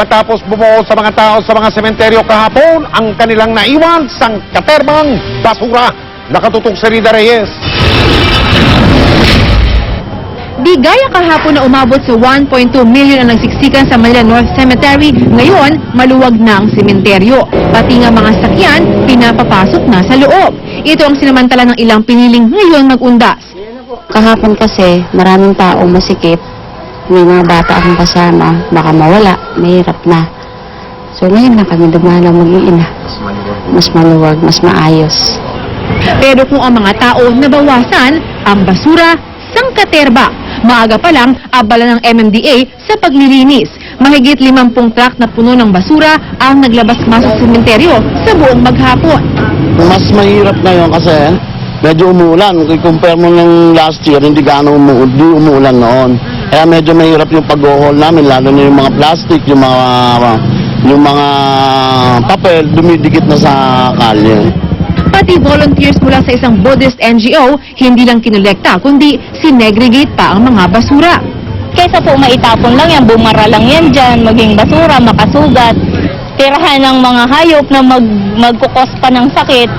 matapos bumuo sa mga tao sa mga sementeryo kahapon ang kanilang naiwan sang katerbang basura. Nakatutok si Rida Reyes. Di gaya kahapon na umabot sa 1.2 million ang nagsiksikan sa Manila North Cemetery, ngayon maluwag na ang sementeryo. Pati nga mga sakyan, pinapapasok na sa loob. Ito ang sinamantala ng ilang piniling ngayon mag-undas. Kahapon kasi, maraming taong masikip. May mga bata akong kasama, baka mawala, mahirap na. So ngayon na kami dumalaw mag-iina. Mas maluwag, mas maayos. Pero kung ang mga tao nabawasan, ang basura, sangkaterba. Maaga pa lang, abala ng MMDA sa paglilinis. Mahigit 50 truck na puno ng basura ang naglabas masa sa sementeryo sa buong maghapon. Mas mahirap ngayon kasi medyo umulan. Kung compare mo ng last year, hindi gaano umu di umulan noon. Kaya medyo mahirap yung pag-haul namin, lalo na yung mga plastic, yung mga yung mga papel, dumidikit na sa kalye. Pati volunteers mula sa isang Buddhist NGO, hindi lang kinolekta, kundi sinegregate pa ang mga basura. Kaysa po maitapon lang yan, bumara lang yan dyan, maging basura, makasugat, tirahan ng mga hayop na mag, magkukos pa ng sakit,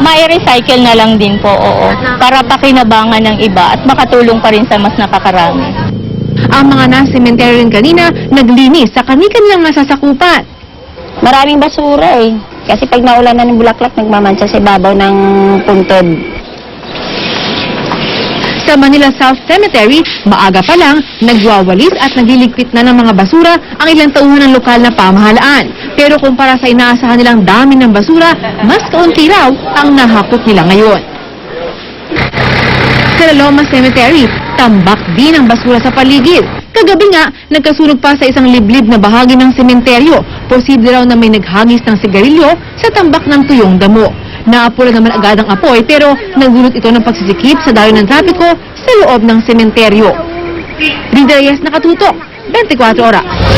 mai-recycle na lang din po, oo. Para pakinabangan ng iba at makatulong pa rin sa mas nakakarami. Ang mga nasa sementeryo rin kanina, naglinis sa kani-kanilang nasasakupan. Maraming basura eh. Kasi pag naulan na ng bulaklak, nagmamantsa sa ibabaw ng puntod. Sa Manila South Cemetery, maaga pa lang, nagwawalis at nagliligpit na ng mga basura ang ilang tauhan ng lokal na pamahalaan. Pero kumpara sa inaasahan nilang dami ng basura, mas kaunti raw ang nahakot nila ngayon. Sa Loma Cemetery, tambak din ang basura sa paligid. Kagabi nga, nagkasunog pa sa isang liblib na bahagi ng sementeryo. Posible raw na may naghagis ng sigarilyo sa tambak ng tuyong damo. Naapula naman agad ang apoy pero nagdulot ito ng pagsisikip sa dayo ng trapiko sa loob ng sementeryo. Rida Reyes nakatutok, 24 oras.